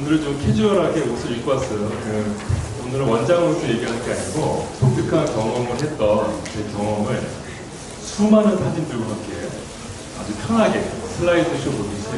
오늘은 좀 캐주얼하게 옷을 입고 왔어요. 그, 오늘은 원장으로서 얘기하는 게 아니고 독특한 경험을 했던 제 경험을 수많은 사진들과 함께 아주 편하게 슬라이드 쇼 보듯이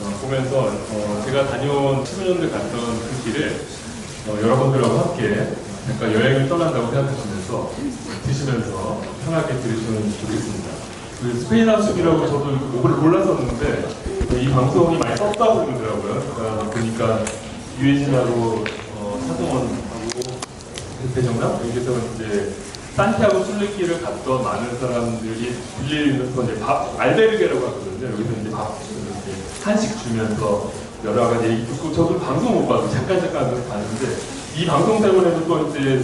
어, 보면서 어, 제가 다녀온 15년들 갔던 그 길을 어, 여러분들하고 함께 약간 여행을 떠난다고 생각하시면서 드시면서 편하게 들으시면 좋겠습니다. 그 스페인 합숙이라고 저도 이걸 몰랐었는데 이 방송이 많이 떴다고 그러더라고요. 그러니까 보니까 유해진하고 어, 차동원하고 배정남 여기서 이제 산티아고 순례길을 갔던 많은 사람들이 빌리면서 이제 밥 알베르게라고 하거든요. 여기서 이제 밥 이렇게 한식 주면서 여러 가지 듣고 저도 방송 못 봐도 잠깐 잠깐 봤는데 이 방송 때문에도 또 이제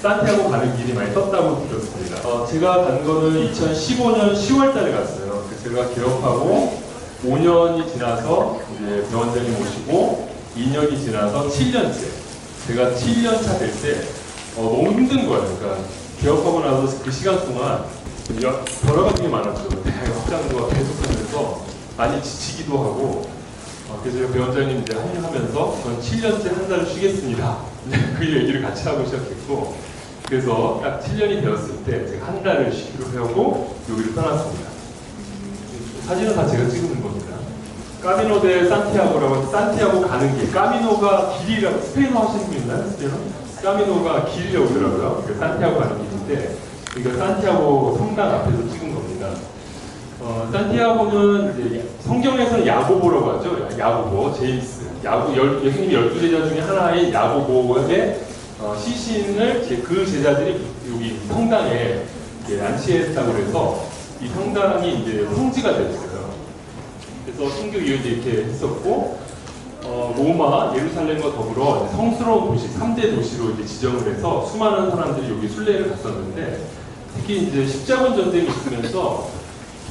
산티아고 가는 길이 많이 떴다고 들었습니다. 어, 제가 간 거는 2015년 10월 달에 갔어요. 제가 개업하고 5년이 지나서 이제 배원장님 모시고 2년이 지나서 7년째. 제가 7년 차 될 때 어, 너무 힘든 거예요. 그러니까 개업하고 나서 그 시간 동안 여- 여러 가지 게 많았죠. 대학 확장도가 계속하면서 많이 지치기도 하고 어, 그래서 배원장님 이제 합류하면서 전 7년째 한 달을 쉬겠습니다. 그 얘기를 같이 하고 시작했고 그래서 딱 7년이 되었을 때 제가 한 달을 쉬기로 하고 여기를 떠났습니다. 사진은 다 제가 찍은. 까미노 대 산티아고라고 산티아고 가는 길. 까미노가 길이라고 스페인어 하시는 분 있나요? 스페인어? 까미노가 길이라고 그러더라고요. 그 산티아고 가는 길인데 그러니까 산티아고 성당 앞에서 찍은 겁니다. 어, 산티아고는 성경에서는 야고보라고 하죠. 야고보, 제임스. 야고, 열, 예수님 열두 제자 중에 하나인 야고보의 어, 시신을 제- 그 제자들이 여기 성당에 안치했다고 해서 이 성당이 이제 성지가 됐어요. 그래서 성교 이후에 이렇게 했었고 어, 로마, 예루살렘과 더불어 성스러운 도시, 3대 도시로 이제 지정을 해서 수많은 사람들이 여기 순례를 갔었는데 특히 이제 십자군 전쟁이 있으면서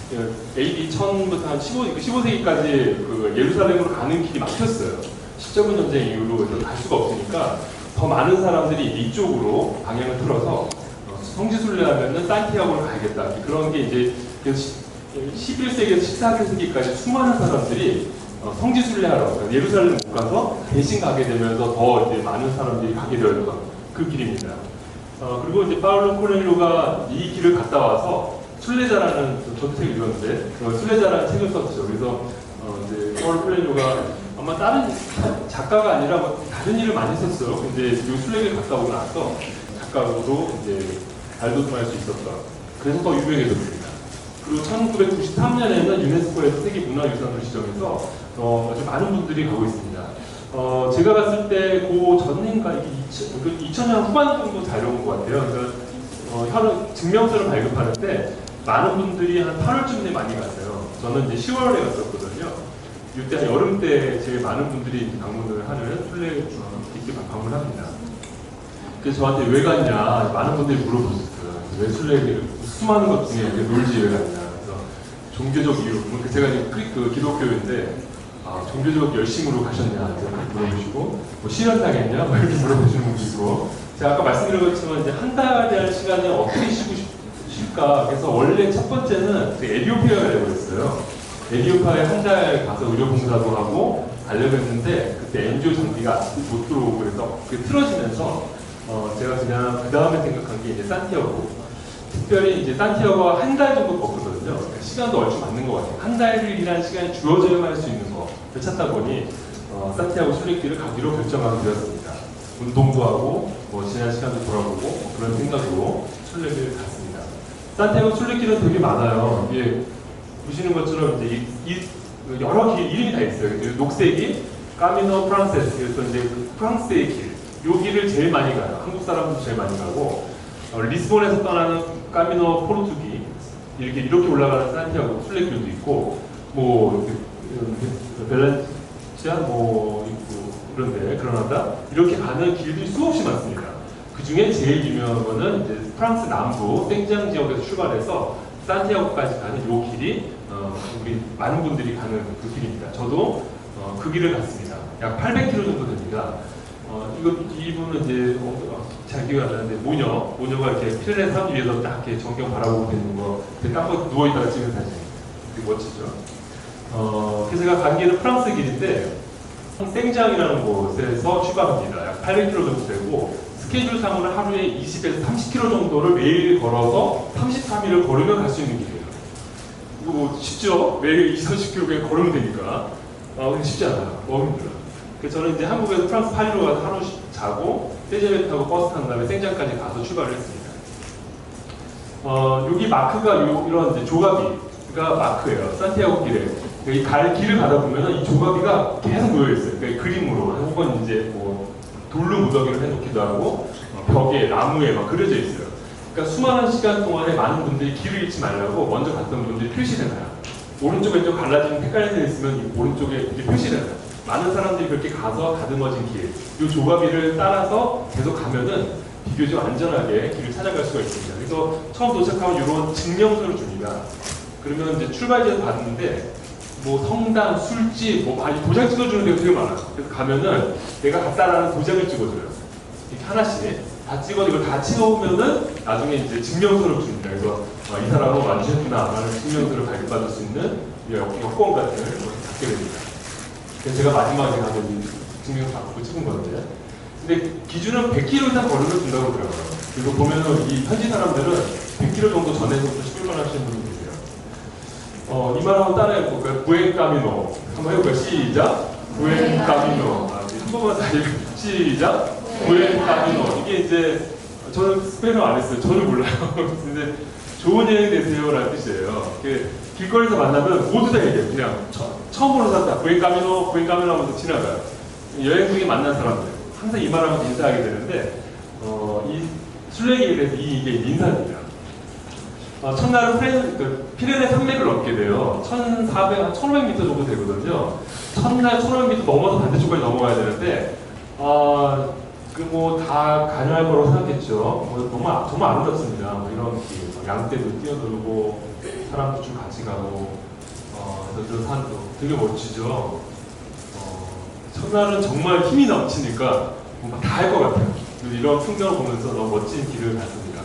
그 AD 1000부터 한 15, 15세기까지 그 예루살렘으로 가는 길이 막혔어요. 십자군 전쟁 이후로 그래서 갈 수가 없으니까 더 많은 사람들이 이쪽으로 방향을 틀어서 어, 성지순례하면은 산티아고를 가야겠다. 그런 게 이제 11세기에서 14세기까지 수많은 사람들이 어, 성지순례하러 그러니까 예루살렘 못 가서 대신 가게 되면서 더 이제 많은 사람들이 가게 되었던 그 길입니다. 어, 그리고 이제 파울로 코넬로가 이 길을 갔다 와서 순례자라는 저도 책 읽었는데 그 순례자라는 책을 썼죠. 그래서 어, 이제 파울로 코넬로가 아마 다른 작가가 아니라 뭐 다른 일을 많이 했었어요. 근데 이 순례길 갔다 오고 나서 작가로도 이제 발돋움할 수 있었다. 그래서 더 유명해졌습니다. 그리고 1993년에는 유네스코에서 세계문화유산으로 지정해서 어, 아주 많은 분들이 가고 있습니다. 어, 제가 갔을 때 그 전인가 이게 2000, 그 2000 년 후반 정도 다녀온 것 같아요. 그러니까 어, 증명서를 발급하는 때 많은 분들이 한 8월쯤에 많이 갔어요. 저는 이제 10월에 갔었거든요. 이때 한 여름 때 제일 많은 분들이 방문을 하는 어, 이렇게 방문합니다. 그래서 저한테 왜 갔냐 많은 분들이 물어보셨어요. 왜 순례를 수많은 것 중에 왜 놀지 왜 갔냐. 그래서 종교적 이유. 뭐그 제가 지금 그 기독교인데 아, 종교적 열심으로 가셨냐 이렇게 물어보시고 뭐 실현당했냐 뭐 이렇게 물어보시는 분도 있고 제가 아까 것처럼 이제 한 달이라는 시간에 어떻게 쉬고 싶- 쉴까 그래서 원래 첫 번째는 그 에디오피아라고 했어요 에디오피아에 한 달 가서 의료봉사도 하고 가려고 했는데 그때 엔지오 장비가 못 들어오고 그래서 그게 틀어지면서 어, 제가 그냥 그 다음에 생각한 게 이제 산티아고 특별히 이제 산티아고가 한 달 정도 걷거든요. 그러니까 시간도 얼추 맞는 것 같아요. 한 달이라는 시간이 주어져야만 할 수 있는 거를 찾다 보니 어, 산티아고 순례길을 가기로 결정하게 되었습니다. 운동도 하고 뭐 지난 시간도 돌아보고 뭐 그런 생각으로 순례길을 갔습니다. 산티아고 순례길은 되게 많아요. 이게 보시는 것처럼 이제 이, 이 여러 길 이름이 다 있어요. 녹색이 까미노 프랑세스 그래서 이제 그 프랑스의 길. 요 길을 제일 많이 가요. 한국 사람도 제일 많이 가고 어, 리스본에서 떠나는 까미노 포르투기 이렇게 이렇게 올라가는 산티아고 순례길도 있고 뭐 벨란치아 뭐 있고 그런데 그러나다 이렇게 가는 길들이 수없이 많습니다. 그 중에 제일 유명한 거는 이제 프랑스 남부 생장 지역에서 출발해서 산티아고까지 가는 요 길이 어, 우리 많은 분들이 가는 그 길입니다. 저도 어, 그 길을 갔습니다. 약 800km 정도 됩니다. 어, 이거 이분은 이제 안 나는데 모녀 모녀가 이렇게 피레네 산 위에서 딱 이렇게 전경 바라보고 있는 거, 땀 누워 있다가 찍은 사진, 되게 멋지죠. 어, 그래서 제가 간 길은 프랑스 길인데 생장이라는 곳에서 출발합니다. 약 800km 정도 되고 스케줄상으로는 하루에 20에서 30km 정도를 매일 걸어서 33일을 걸으면 갈 수 있는 길이에요. 이거 뭐 쉽죠? 매일 20, 30km 그냥 걸으면 되니까. 아, 근데 쉽지 않아요. 너무 힘들어요. 그래서 저는 이제 한국에서 프랑스 파리로 가서 하루 쉬- 자고 세제베 타고 버스 탄 다음에 생장까지 가서 출발을 했습니다. 어, 여기 마크가 요, 이런 이제 조가비가 마크예요. 산티아고 길에. 이갈 길을 가다 보면은 이 조가비가 계속 모여 있어요. 그러니까 그림으로 혹은 이제 뭐 돌로 무더기를 해놓기도 하고 어, 벽에 나무에 막 그려져 있어요. 그러니까 수많은 시간 동안에 많은 분들이 길을 잃지 말라고 먼저 갔던 분들이 표시를 해요. 오른쪽 왼쪽 갈라진 헷갈리는 데 있으면 이 오른쪽에 해요. 많은 사람들이 그렇게 가서 다듬어진 길, 이 조가비를 따라서 계속 가면은 비교적 안전하게 길을 찾아갈 수가 있습니다. 그래서 처음 도착하면 이런 증명서를 줍니다. 그러면 이제 출발지에서 봤는데 뭐 성당, 술집, 뭐 많이 도장 찍어주는 데가 되게 많아요. 그래서 가면은 내가 갔다라는 도장을 찍어줘요. 이렇게 하나씩 다 찍어 이걸 다 채워오면은 나중에 이제 증명서를 줍니다. 그래서 아, 이 사람은 완주했구나라는 증명서를 발급받을 수 있는 여권 같은 걸 갖게 됩니다. 제가 마지막에 이 증명서 받고 찍은 건데 근데 기준은 100km 이상 걸으면 준다고 그러더라고요. 그리고 보면은 이 현지 사람들은 100km 정도 전에서부터 출발하시는 분이 계세요. 어, 이 말하고 따라해 볼까요? 부엔카미노. 한번 해볼까요? 시작. 부엔카미노. 아, 이제 한 번만 다시 시작. 부엔카미노. 이게 이제 저는 스페인어 안 했어요. 저는 몰라요. 근데 좋은 여행 되세요라는 뜻이에요. 그 길거리에서 만나면 모두 다 얘기해요. 그냥 처, 처음 보는 사람 다 부엔카미노, 부엔카미노 하면서 지나가요. 여행 중에 만난 사람들. 항상 이 말하면서 인사하게 되는데, 어, 이 술래기에 대해서 이, 이게 인사입니다. 어, 첫날은 프레, 그 피레네 산맥을 넘게 돼요. 1,400, 한 1,500m 정도 되거든요. 첫날 1,500m 넘어서 반대쪽까지 넘어가야 되는데, 아, 그뭐다 가능할 거라고 생각했죠. 뭐 정말, 정말 아름답습니다. 뭐 이런 양떼도 뛰어들고, 사람도 좀 같이 가고, 어, 그래서 그 산도 되게 멋지죠. 어, 첫날은 정말 힘이 넘치니까 뭔가 다 할 것 같아요. 이런 풍경을 보면서 너무 멋진 길을 갔습니다.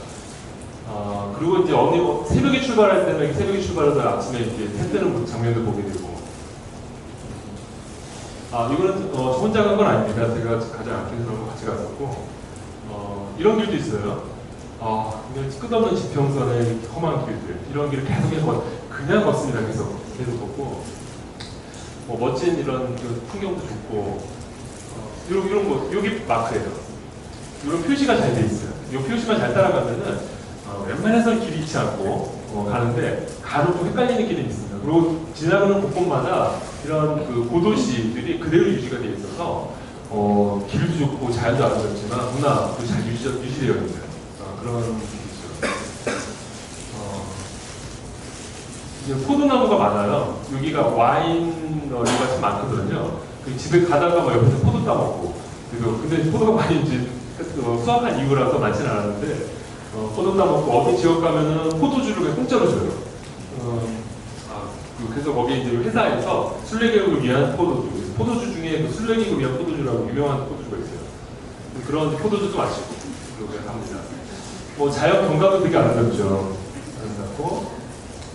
아, 그리고 이제 어느 어, 새벽에 출발할 때는 새벽에 출발해서 아침에 이렇게 해 뜨는 장면도 보게 되고. 아, 이거는 어, 저 혼자 간 건 아닙니다. 제가 가장 아끼는 사람과 같이 갔었고, 어, 이런 길도 있어요. 아, 끝없는 지평선의 험한 길들, 이런 길을 계속 해서 그냥 걷습니다. 계속 계속 걷고, 뭐 멋진 이런 그 풍경도 좋고, 어, 이런 이런 거 여기 마크예요. 이런 표시가 잘 돼 있어요. 이 표시만 잘 따라가면은 어, 웬만해서는 길이 잃지 않고 어, 가는데 좀 헷갈리는 길이 있습니다. 그리고 지나가는 곳곳마다 이런 그 고도시들이 그대로 유지가 되어 있어서 어, 길도 좋고 자연도 아름답지만 문화도 잘 유지, 유지되어 어, 그런 길이죠. 어, 이제 포도나무가 많아요. 여기가 와인너리가 참 많거든요. 그 집에 가다가 뭐 옆에서 포도 따먹고 그리고 근데 포도가 많이 이제 그 수확한 이후라서 많지는 않았는데 어, 포도 따먹고 어디 지역 가면은 포도주를 그냥 공짜로 줘요. 어, 아, 그- 그래서 거기 이제 회사에서 순례객을 위한 포도주, 포도주 중에 그 순례객을 위한 포도주라고 유명한 포도주가 있어요. 그런 포도주도 마시고 그렇게 합니다. 뭐 자연 경관도 되게 아름답죠. 아름답고.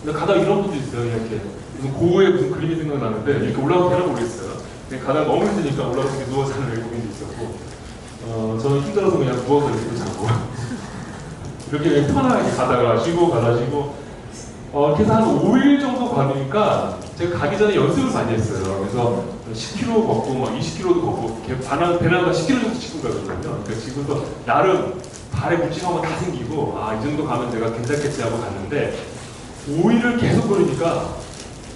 근데 가다 이런 분도 있어요. 이렇게 무슨 고우의 무슨 그림이 생각나는데 이렇게 올라가서 되나 모르겠어요. 그냥 가다가 너무 힘드니까 올라가서 이렇게 누워 자는 외국인도 있었고, 어 저는 힘들어서 그냥 누워서 이렇게 자고 이렇게 편하게 가다가 쉬고 가다 쉬고 어 그래서 한 5일 정도 가니까 제가 가기 전에 연습을 많이 했어요. 그래서 10km 걷고 막 20km도 걷고 반항 배낭가 10km 정도 찍고 가거든요. 그러니까 지금도 나름 발에 거다 생기고 아 이 정도 가면 내가 괜찮겠지 하고 갔는데 5일을 계속 걸으니까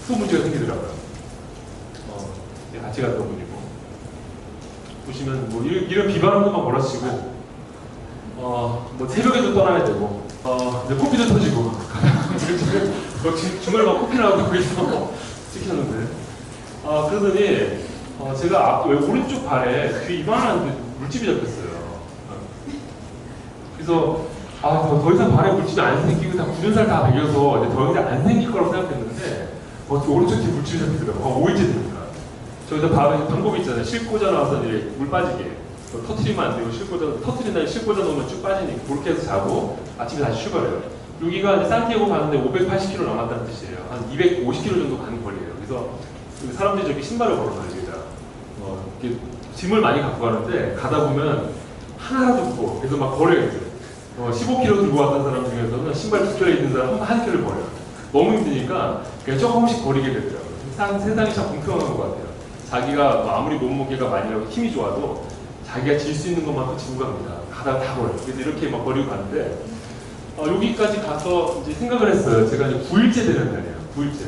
또 문제가 생기더라고요. 어, 네, 같이 갔던 분이고. 보시면 뭐 이런, 이런 비바람도 막 몰아치고, 어, 뭐 새벽에도 떠나야 되고, 어, 이제 코피도 터지고, 뭐 중- 중간에 막 코피 나오고 거기서 찍혔는데. 아, 그러더니, 어, 제가 앞, 왜 오른쪽 발에 뒤에 이만한 물집이 잡혔어요. 어. 그래서 아, 더, 더 이상 발에 물집이 안 생기고 다 굳은 살다 배겨서 이제 더 이상 안 생길 거라고 생각했는데 어, 저 오른쪽 뒤에 물집이 잡히더라고요. 어, 5일째 됩니다. 저기다 밥에 방법이 있잖아요. 싣고자 나와서 이제 물 빠지게. 뭐 터트리면 안 되고 싣고자 터트린 다음에 싣고자 놓으면 쭉 빠지니까 그렇게 해서 자고 아침에 다시 출발해요. 여기가 산티아고 가는데 580km 남았다는 뜻이에요. 한 250km 정도 가는 거리예요. 그래서 그 사람들이 저기 신발을 걸어놔요, 여기다. 어, 이렇게 짐을 많이 갖고 가는데 가다 보면 하나라도 없고 그래서 막 버려요. 어, 15kg 들고 왔던 사람 중에서는 신발 두 켤레 있는 사람 한, 한 켤레 버려요. 너무 힘드니까 그냥 조금씩 버리게 되더라고요. 세상, 세상이 참 공평한 것 같아요. 자기가 뭐 아무리 몸무게가 많이 나고 힘이 좋아도 자기가 질 수 있는 것만큼 지고 갑니다. 가다가 다 버려요. 그래서 이렇게 막 버리고 가는데 어, 여기까지 가서 이제 생각을 했어요. 제가 이제 9일째 되는 날이에요. 9일째.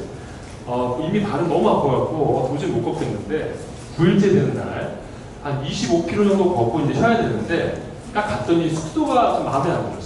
어, 이미 발은 너무 아파갖고 어, 도저히 못 걷겠는데 9일째 되는 날 한 25km 정도 걷고 이제 쉬어야 되는데 딱 갔더니 숙소가 좀 마음에 안 들었어요.